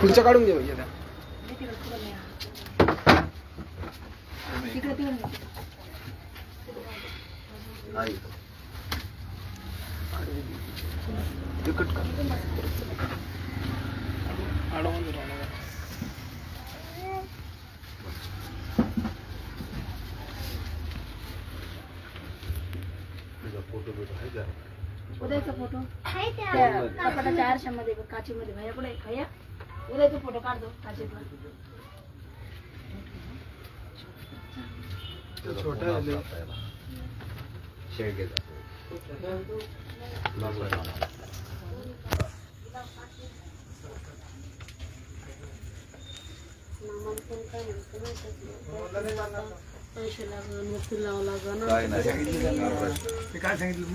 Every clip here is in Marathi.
पुढचं काढून घे. तुझा फोटो बिटो आहे का उदयचा फोटो त्या कपाटाच्या आरशामध्ये काचेमध्ये. भैया पुढे भैया. उदयचा फोटो काढ दो काचेतला त्याचा छोटा आहे? पैसे लागन वकील लावा लागन काय नाही. घाबरायचं. ते काय सांगितलं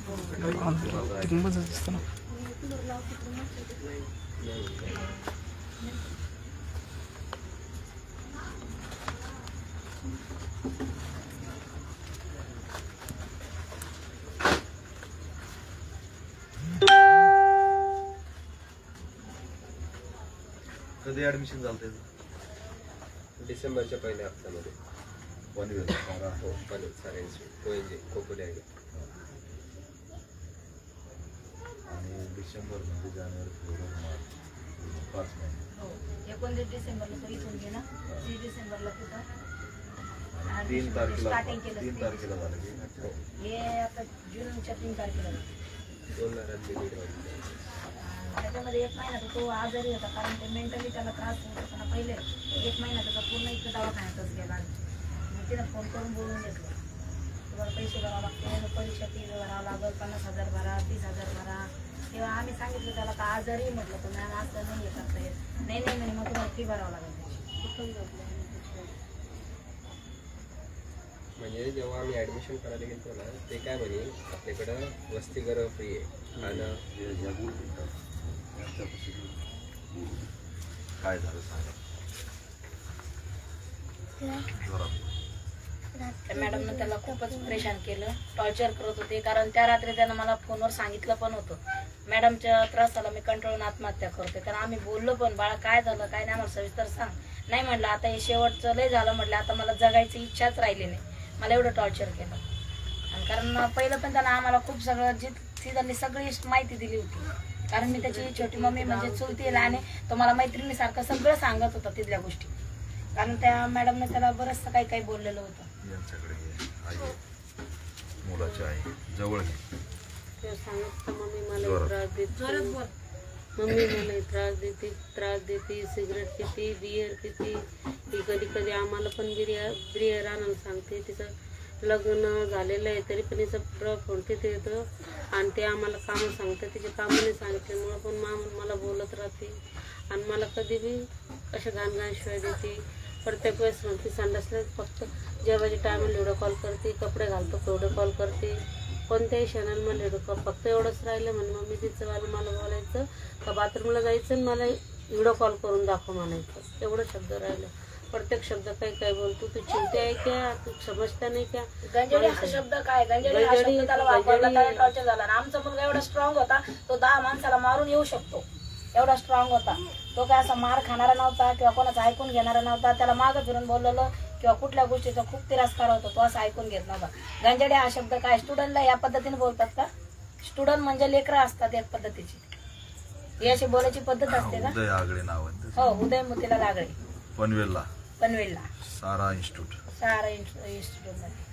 कधी ऍडमिशन झालं त्याचं डिसेंबरच्या पहिल्या हप्त्यामध्ये पनवेल सारा. हो पनवेल सारे इन्स्टिट्यूट ओएनजी खोपोली आहे आणि डिसेंबरमध्ये जानेवारी फेब्रुवारी मार्च पाच महिने हो। एकोणतीस डिसेंबरला तर इथून घे ना. तीस डिसेंबरला तिथं आणि तीन तारखेला Starting तीन ते. तारखेला झालं की. हे. आता जूनच्या तीन तारखेला दोन रात्री दीड वाजता त्याच्यामध्ये एक महिना तर तो आजारी होता कारण ते मेंटली त्याला त्रास होत होता ना पहिले एक महिना त्याचा पूर्ण इथं दवाखान्यातच गेला. मी तिनं फ़ोन करून बोलून घेतलं. तुम्हाला पैसे भरावं लागते परीक्षा फ़ी भरावं लागल पन्नास हज़ार भरा तीस हज़ार भरा. तेव्हा आम्ही सांगितलं त्याला का आजारी म्हटलं तर मॅम असं नाही करता येत. नाही नाही म्हणे मग तुम्हाला फी भरावं लागेल म्हणजे जेव्हा आम्ही ऍडमिशन करायला गेलो ना ते काय म्हणे आपल्याकडं वसतिगृह फ्री आहे. काय झालं सांगा. मॅडमनं त्याला खूपच परेशान केलं. टॉर्चर करत होते कारण त्या रात्री त्यानं मला फोनवर सांगितलं पण होतं. मॅडमच्या त्रासाला मी कंटाळून आत्महत्या करते कारण आम्ही बोललो पण बाळा काय झालं? काय नाही? आम्हाला सविस्तर सांग. नाही म्हटलं आता हे शेवटचं लय झालं म्हटलं आता मला जगायची इच्छाच राहिली नाही. मला एवढं टॉर्चर केलं. आणि कारण पहिलं पण त्यांना आम्हाला खूप सगळं जी ती त्यांनी सगळी माहिती दिली होती. कारण मी त्याची छोटी मम्मी म्हणजे चुलती आणि तो मला मैत्रिणीसारखं सगळं सांगत होता तिथल्या गोष्टी. कारण त्या मॅडमने त्याला बरंचसं काही काही बोललेलं होतं. मुलाच्या आहे. आई जवळ ते मम्मी मला. त्रास देते. मम्मी मला त्रास देते त्रास देते सिगरेट पिते बियर पिते. ती कधी कधी आम्हाला पण बिर्या बियर आणायला सांगते. तिचं लग्न झालेलं आहे तरी पण हिचं ट्रक फोन तिथे येतं आणि ते आम्हाला कामं सांगते. तिचे कामं नाही सांगितल्यामुळं पण माम मला बोलत राहते. आणि मला कधी बी अशा घाण घाण शिवाय देते. प्रत्येक वेळेस म्हणते संडासला फक्त जेवायच्या टायमाला व्हिडिओ कॉल करते कपडे घालतो व्हिडिओ कॉल करते. कोणत्याही क्षणाला व्हिडिओ कॉल फक्त एवढंच राहिलं म्हणे मम्मी तिचं वालं मला बोलायचं का बाथरूमला जायचं आणि मला व्हिडिओ कॉल करून दाखव म्हणायचं. एवढं शब्द राहिलं. प्रत्येक शब्द काही काय बोलतो तू चिंते आहे क्या? तू समजता नाही क्या? गंजडी हा शब्द काय? गंजडी हा गंजडी- शब्द त्याला वापरला गंजडी- त्याला टॉर्चर झाला. आणि आमचा मुलगा एवढा स्ट्रॉंग होता तो दहा माणसाला मारून येऊ शकतो. एवढा स्ट्रॉंग होता. तो काय असा मार खाणारा नव्हता किंवा कोणाचं ऐकून घेणारा नव्हता. त्याला मागं फिरून बोललेलं किंवा कुठल्या गोष्टीचा खूप तिरस्कार होतो तो असं ऐकून घेत नव्हता. गंजडी हा शब्द काय? स्टुडंटला या पद्धतीने बोलतात का? स्टुडंट म्हणजे लेकरं असतात एक पद्धतीची. ही अशी बोलायची पद्धत असते का उदय आगळे नाव आहे त्याचं. हो उदय मोतीला लागळे. पनवेलला. पनवेलला. सारा इन्स्टिट्यूट सहारा इन्स्टिट्यूटमध्ये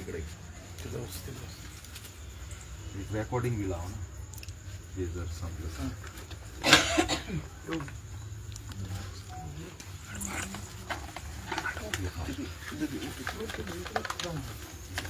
इकडे. रेकॉर्डिंग बी लाव ना. हे जर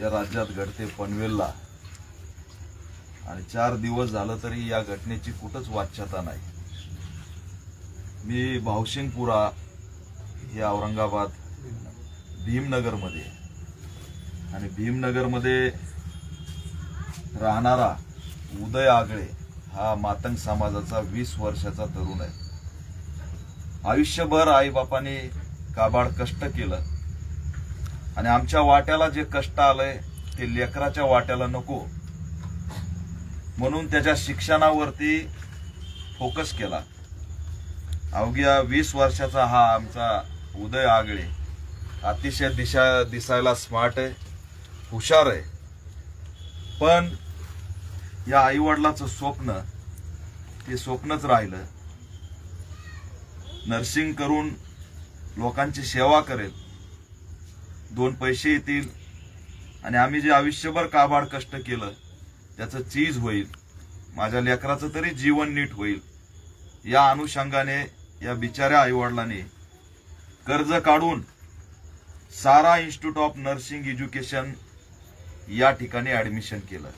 या राज्यात घडते पनवेलला. आणि चार दिवस झालं तरी या घटनेची कुठंच वाच्यता नाही. मी भावशिंगपुरा हे औरंगाबाद भीमनगरमध्ये आणि भीमनगरमध्ये राहणारा उदय आगळे हा मातंग समाजाचा वीस वर्षाचा तरुण आहे. आयुष्यभर आईबापाने काबाड कष्ट केलं. आणि आमच्या वाट्याला जे कष्ट आलंय ते लेकराच्या वाट्याला नको. म्हणून त्याच्या शिक्षणावरती फोकस केला. अवघ्या वीस वर्षाचा हा आमचा उदय आगळे अतिशय दिशा दिसायला स्मार्ट आहे हुशार आहे. पण या आईवडिलाचं स्वप्न ते स्वप्नच राहिलं. नर्सिंग करून लोकांची सेवा करेल. दोन पैसे येतील. आणि आम्ही जे आयुष्यभर काबाड कष्ट केलं त्याचं चीज होईल. माझ्या लेकराचं तरी जीवन नीट होईल. या अनुषंगाने या बिचाऱ्या आईवडिलांनी कर्ज काढून Sara institute of nursing education या ठिकाणी ॲडमिशन केलं.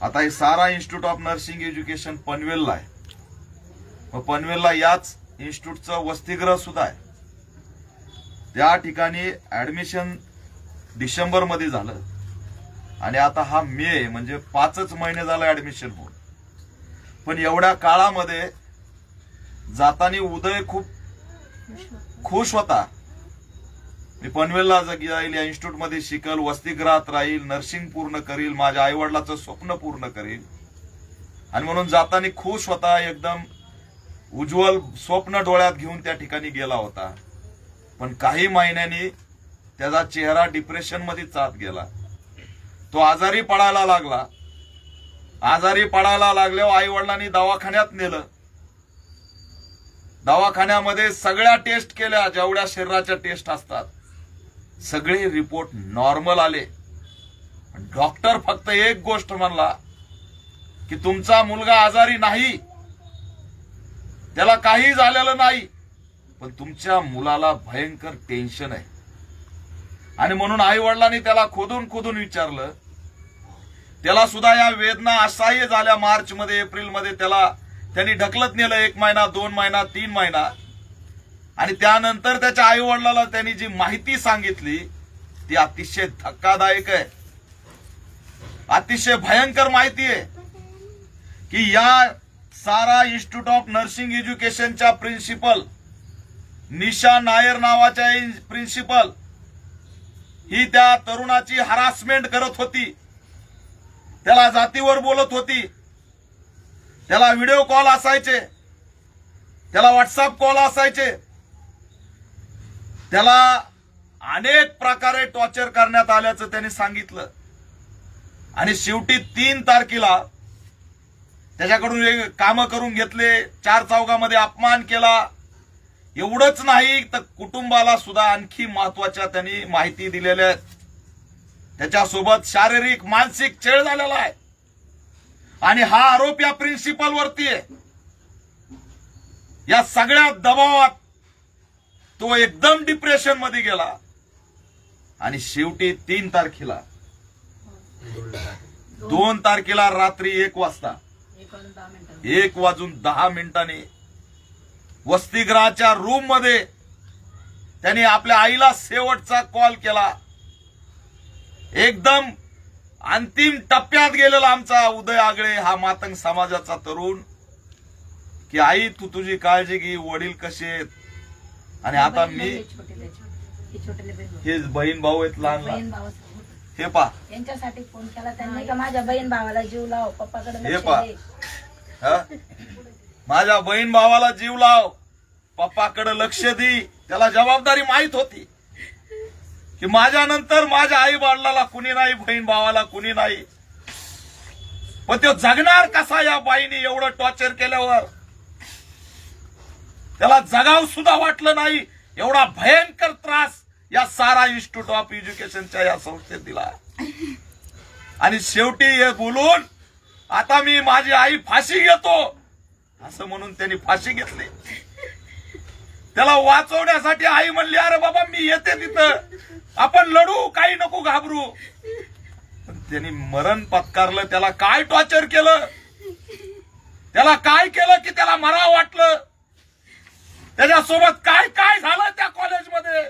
आता हे Sara institute of nursing education पनवेलला आहे. मग पनवेलला याच इन्स्टिट्यूटचं वसतिगृह सुद्धा आहे. त्या ठिकाणी ऍडमिशन डिसेंबरमध्ये झालं. आणि आता हा मे म्हणजे पाचच महिने झाला ऍडमिशन होऊन. पण एवढ्या काळामध्ये जाताना उदय खूप खुश होता. मी पनवेलला जाईल या इन्स्टिट्यूटमध्ये शिकल वसतिगृहात राहील नर्सिंग पूर्ण करील माझ्या आई वडिलाचं स्वप्न पूर्ण करील. आणि म्हणून जाताना खुश होता एकदम उज्ज्वल स्वप्न डोळ्यात घेऊन त्या ठिकाणी गेला होता. पण काही महिन्यांनी त्याचा चेहरा डिप्रेशनमध्ये चात गेला. तो आजारी पडायला लागला. आजारी पडायला लागल्यावर आई वडिलांनी दवाखान्यात नेलं. दवाखान्यामध्ये सगळ्या टेस्ट केल्या जेवढ्या शरीराच्या टेस्ट असतात. सगळे रिपोर्ट नॉर्मल आले. डॉक्टर फक्त एक गोष्ट म्हणला की तुमचा मुलगा आजारी नाही. त्याला काही झालेलं नाही. पण तुमच्या मुलाला भयंकर टेन्शन आहे. आणि म्हणून आई वडिलांनी त्याला खोदून खोदून विचारलं त्याला सुद्धा या वेदना असह्य झाल्या मार्च मध्ये एप्रिलमध्ये त्याला त्यांनी ढकलत नेलं एक महिना दोन महिना तीन महिना. आणि त्यानंतर त्याच्या आई वडिलाला त्यांनी जी माहिती सांगितली ती अतिशय धक्कादायक आहे. अतिशय भयंकर माहिती आहे की या सारा इन्स्टिट्यूट ऑफ नर्सिंग एज्युकेशनच्या प्रिन्सिपल निशा नायर नावाच्या प्रिन्सिपल ही त्या तरुणाची हरासमेंट करत होती. त्याला जातीवर बोलत होती. त्याला व्हिडिओ कॉल असायचे. त्याला व्हॉट्सअप कॉल असायचे. त्याला अनेक प्रकारे टॉर्चर करण्यात आल्याचं त्यांनी सांगितलं. आणि शेवटी तीन तारखेला त्याच्याकडून काम करून घेतले. चार चौकामध्ये अपमान केला. एवढंच नाही तर कुटुंबाला सुद्धा आणखी महत्त्वाच्या त्यांनी माहिती दिलेल्या आहेत. त्याच्यासोबत शारीरिक मानसिक छेड झालेला आहे. आणि हा आरोप या प्रिन्सिपल वरती आहे. या सगळ्या दबावात तो एकदम डिप्रेशनमध्ये गेला. आणि शेवटी तीन तारखेला दोन तारखेला रात्री एक वाजता एक वाजून दहा मिनिटांनी वसतिगृहाच्या रूममध्ये त्यांनी आपल्या आईला शेवटचा कॉल केला. एकदम अंतिम टप्प्यात गेलेला आमचा उदय आगळे हा मातंग समाजाचा तरुण. की आई तू तुझी काळजी घे वडील कसे आहेत? आणि आता मी ही बहीण भाऊ आहेत लहान लहान हे पा यांच्यासाठी फोन केला. त्यांनी का माझ्या बहीण भावाला जीव लाव पप्पाकडे हे हा? माझ्या बहीण भावाला जीव लाव. पप्पाकडे लक्ष दे. त्याला जबाबदारी माहीत होती. की माझ्या नंतर माझ्या आई वडिलाला कुणी नाही बहीण भावाला कुणी नाही. पण तो जगणार कसा या बाईने एवढं टॉर्चर केल्यावर? त्याला जगाव सुद्धा वाटलं नाही. एवढा भयंकर त्रास या सारा इन्स्टिट्यूट ऑफ एज्युकेशनच्या या संस्थेत दिला. आणि शेवटी हे बोलून आता मी माझी आई फाशी घेतो. असं म्हणून त्यांनी फाशी घेतली. त्याला वाचवण्यासाठी आई म्हणली अरे बाबा मी येते तिथं. आपण लढू काही नको घाबरू. त्यांनी मरण पत्कारलं त्याला काय टॉर्चर केलं? त्याला काय केलं की त्याला मरा वाटलं? त्याच्यासोबत काय काय झालं त्या कॉलेजमध्ये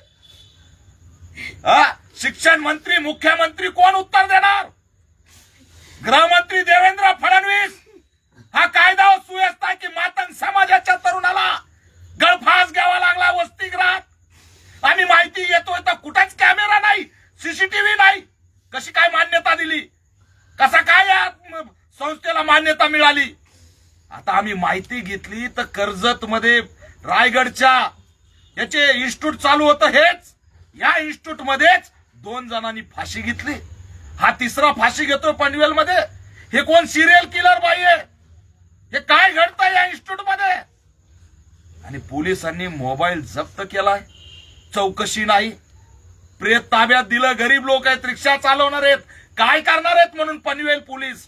हा? शिक्षण मंत्री मुख्यमंत्री कोण उत्तर देणार? गृहमंत्री देवेंद्र फडणवीस. हा कायदा व सुव्यवस्था की मातंग समाजाच्या तरुणाला गळफास घ्यावा लागला वसतिगृहात. आम्ही माहिती घेतोय तर कुठेच कॅमेरा नाही सीसीटीव्ही नाही. कशी काय मान्यता दिली? कसा काय या संस्थेला मान्यता मिळाली? आता आम्ही माहिती घेतली तर कर्जत मध्ये रायगडच्या याचे इन्स्टिट्यूट चालू होतं हेच. या इन्स्टिट्यूट मध्येच दोन जणांनी फाशी घेतली. हा तिसरा फाशी घेतोय पनवेल मध्ये हे कोण सिरियल किलर बाई आहे? हे काय घडतंय या इन्स्टिट्यूटमध्ये आणि पोलिसांनी मोबाईल जप्त केलाय. चौकशी नाही. प्रेत ताब्यात दिलं. गरीब लोक आहेत रिक्षा चालवणार आहेत. काय करणार आहेत म्हणून पनवेल पोलीस?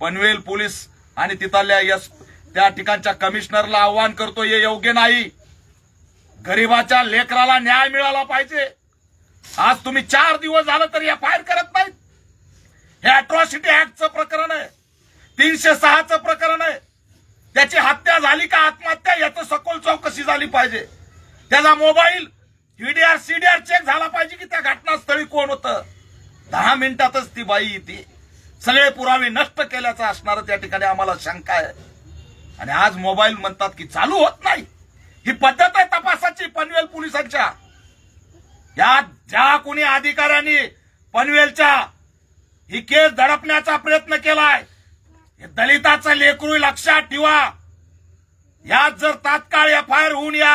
पनवेल पोलीस आणि तिथल्या यस त्या ठिकाणच्या कमिशनरला आव्हान करतो हे योग्य नाही. गरीबाच्या लेकराला न्याय मिळाला पाहिजे. आज तुम्ही चार दिवस झालं तरी एफ आय आर करत नाहीत. हे अॅट्रॉसिटी ऍक्टचं प्रकरण आहे. तीनशे सहाचं प्रकरण आहे. त्याची हत्या झाली का आत्महत्या याचं सखोल चौकशी झाली पाहिजे. त्याचा मोबाईल ईडीआर सीडीआर चेक झाला पाहिजे की त्या घटनास्थळी कोण होतं? दहा मिनिटातच ती बाई ती सगळे पुरावे नष्ट केल्याचं असणार त्या ठिकाणी आम्हाला शंका आहे. आणि आज मोबाईल म्हणतात की चालू होत नाही. ही पद्धत आहे तपासाची पनवेल पोलिसांच्या. या ज्या कोणी अधिकाऱ्यांनी पनवेलच्या ही केस दडपण्याचा प्रयत्न केलाय हे दलिताचं लेकरू लक्षात ठेवा. यात जर तात्काळ एफ आय आर होऊन या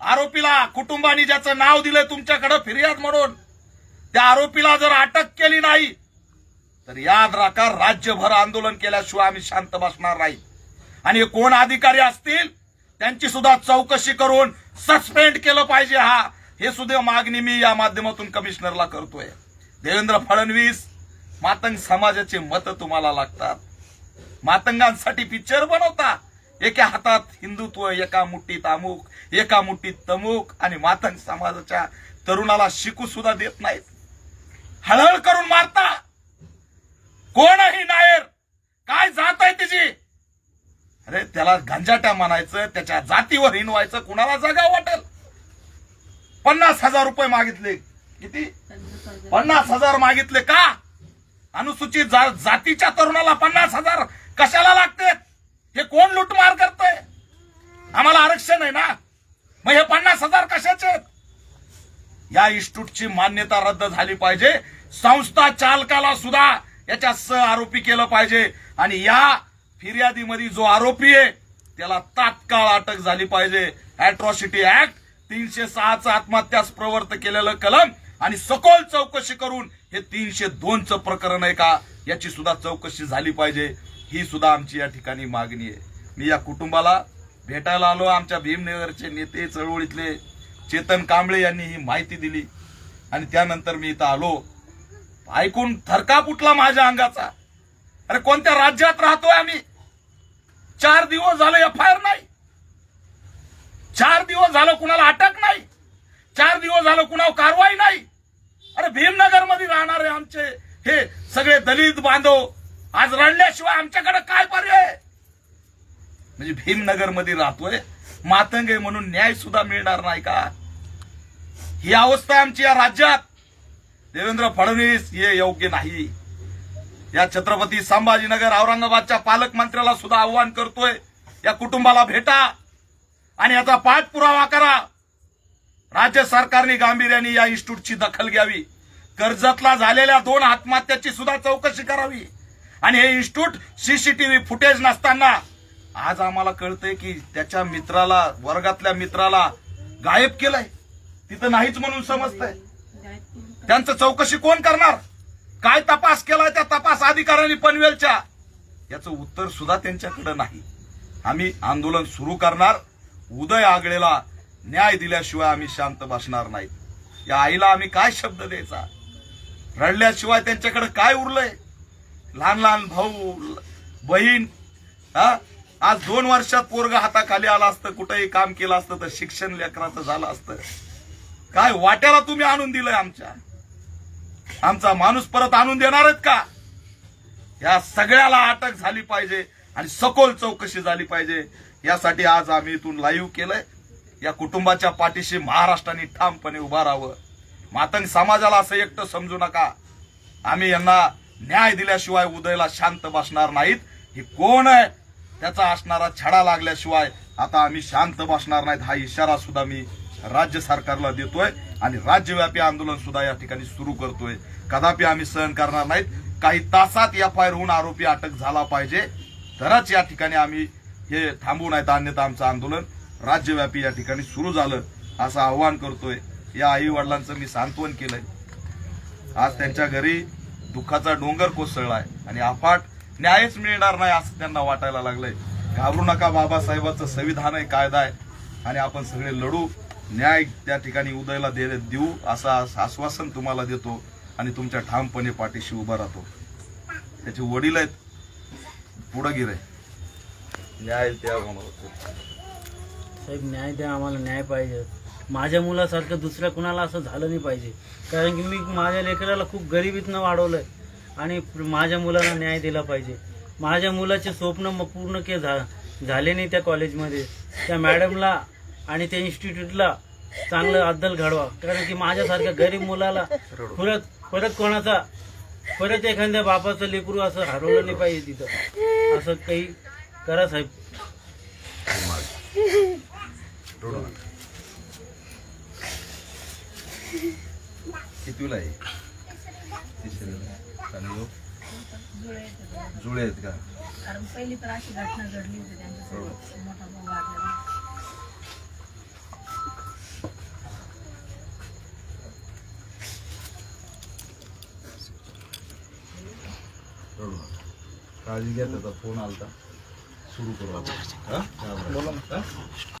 आरोपीला कुटुंबाने ज्याचं नाव दिलंय तुमच्याकडे फिर्याद म्हणून त्या आरोपीला जर अटक केली नाही तर याद राखा राज्यभर आंदोलन केल्याशिवाय आम्ही शांत बसणार नाही. आणि हे कोण अधिकारी असतील त्यांची सुद्धा चौकशी करून सस्पेंड केलं पाहिजे हा. हे सुद्धा मागणी मी या माध्यमातून कमिशनरला करतोय. देवेंद्र फडणवीस मातंग समाजाचे मत तुम्हाला लागतात. मातंगांसाठी पिक्चर बनवता. एका हातात हिंदुत्व एका मुठीत अमुक एका मुठीत तमुक आणि मातंग समाजाच्या तरुणाला शिकू सुद्धा देत नाहीत. हळहळ करून मारता. कोणही नायर काय जात आहे तिची? अरे त्याला गंजाट्या म्हणायचं त्याच्या जातीवर हिनवायचं कुणाला जागा वाटेल? पन्नास हजार रुपये मागितले. किती? पन्नास हजार मागितले का? अनुसूचित जा- जातीच्या तरुणाला पन्नास हजार कशाला लागतात हे कोण लुटमार करतंय? आम्हाला आरक्षण आहे ना? मग हे पन्नास हजार कशाचे? या इन्स्टिट्यूटची मान्यता रद्द झाली पाहिजे. संस्था चालकाला सुद्धा याच्या सह आरोपी केलं पाहिजे. आणि या फिर्यादीमध्ये जो आरोपी आहे त्याला तात्काळ अटक झाली पाहिजे. अॅट्रॉसिटी ऍक्ट तीनशे सहाचं आत्महत्यास प्रवर्त केलेलं कलम आणि सखोल चौकशी करून हे तीनशे दोनचं प्रकरण आहे का? याची सुद्धा चौकशी झाली पाहिजे. ही सुद्धा आमची या ठिकाणी मागणी आहे. मी या कुटुंबाला भेटायला आलो आमच्या भीमनगरचे नेते चळवळीतले चेतन कांबळे यांनी ही माहिती दिली आणि त्यानंतर मी इथं आलो. ऐकून थरकाप उठला माझ्या अंगाचा. अरे कोणत्या राज्यात राहतोय आम्ही? चार दिवस झालं एफ आय आर नाही. चार दिवस झालं कुणाला अटक नाही. चार दिवस झालं कुणावर कारवाई नाही. अरे भीमनगरमध्ये राहणारे आमचे हे सगळे दलित बांधव आज रडल्याशिवाय आमच्याकडे काय पर्याय? म्हणजे भीमनगरमध्ये राहतोय मातंग आहे म्हणून न्याय सुद्धा मिळणार नाही का? ही अवस्था आमची या राज्यात. देवेंद्र फडणवीस हे योग्य नाही. या छत्रपती संभाजीनगर औरंगाबादच्या पालकमंत्र्याला सुद्धा आव्हान करतोय या कुटुंबाला भेटा आणि याचा पाठपुरावा करा. राज्य सरकारने गांभीर्याने या इन्स्टिट्यूटची दखल घ्यावी. कर्जतला झालेल्या दोन आत्महत्याची सुद्धा चौकशी करावी. आणि हे इन्स्टिट्यूट सीसीटीव्ही फुटेज नसताना आज आम्हाला कळतंय की त्याच्या मित्राला वर्गातल्या मित्राला गायब केलंय. तिथं नाहीच म्हणून समजतंय. त्यांचं चौकशी कोण करणार? काय तपास केलाय त्या तपास अधिकाऱ्यांनी पनवेलच्या? याचं उत्तर सुद्धा त्यांच्याकडे नाही. आम्ही आंदोलन सुरू करणार. उदय आगळेला न्याय दिल्याशिवाय आम्ही शांत बसणार नाही. या आईला आम्ही काय शब्द द्यायचा? रडल्याशिवाय त्यांच्याकडे काय उरलंय? लहान लहान भाऊ बहीण हा? आज दोन वर्षात पोरग हाताखाली आला असतं कुठंही काम केलं असतं तर शिक्षण लेकराचं झालं असतं. काय वाट्याला तुम्ही आणून दिलंय आमच्या? आमचा माणूस परत आणून देणार आहेत का? या सगळ्याला अटक झाली पाहिजे आणि सखोल चौकशी झाली पाहिजे. यासाठी आज आम्ही इथून लाईव्ह केलंय. या कुटुंबाच्या पाठीशी महाराष्ट्राने ठामपणे उभा राहावं. मातंग समाजाला असं एकटं समजू नका. आम्ही यांना न्याय दिल्याशिवाय उदयला शांत बसणार नाहीत. हे कोण आहे? त्याचा असणारा छडा लागल्याशिवाय आता आम्ही शांत बसणार नाहीत. हा इशारा सुद्धा मी राज्य सरकारला देतोय आणि राज्यव्यापी आंदोलन सुद्धा या ठिकाणी सुरू करतोय. कदापि आम्ही सहन करणार नाहीत. काही तासात एफ आय होऊन आरोपी अटक झाला पाहिजे. तरच या ठिकाणी आम्ही हे थांबू नाहीत. अन्यथा आमचं आंदोलन राज्यव्यापी या ठिकाणी सुरू झालं असं आव्हान करतोय. या आई वडिलांचं मी सांत्वन केलंय. आज त्यांच्या घरी दुःखाचा डोंगर कोसळलाय आणि अफाट न्यायच मिळणार नाही असं त्यांना वाटायला लागलंय. घाबरू नका बाबासाहेबाचं संविधान आहे कायदा आहे. आणि आपण सगळे लढू. न्याय त्या ठिकाणी उदयला दे देऊ असं आश्वासन तुम्हाला देतो आणि तुमच्या ठामपणे पाठीशी उभा राहतो. त्याचे वडील आहेत. पुढं गिरे. आहे न्याय द्या म्हणून. साहेब न्याय द्या. आम्हाला न्याय पाहिजे. माझ्या मुलासारखं दुसऱ्या कुणाला असं झालं नाही पाहिजे. कारण की मी माझ्या लेकराला खूप गरिबीतनं वाढवलंय आणि माझ्या मुलाला न्याय दिला पाहिजे. माझ्या मुलाचे स्वप्न मग पूर्ण के झा झाले नाही त्या कॉलेजमध्ये. त्या मॅडमला आणि त्या इन्स्टिट्यूटला चांगलं अद्दल घडवा. कारण की माझ्यासारख्या गरीब मुलाला परत परत कोणाचा परत एखाद्या बापाचं लेकरू असं हरवलं नाही पाहिजे तिथं. असं काही करा साहेब. कितवीला आहे तिसरीला. आणि ह्यो? जुळे आहेत का कारण पहिली पण अशी घटना घडली होती त्यांच्यासोबत मोठा भाऊ नका. काळजी घ्या त्याचा फोन आलता सुरू करू आपण. हा?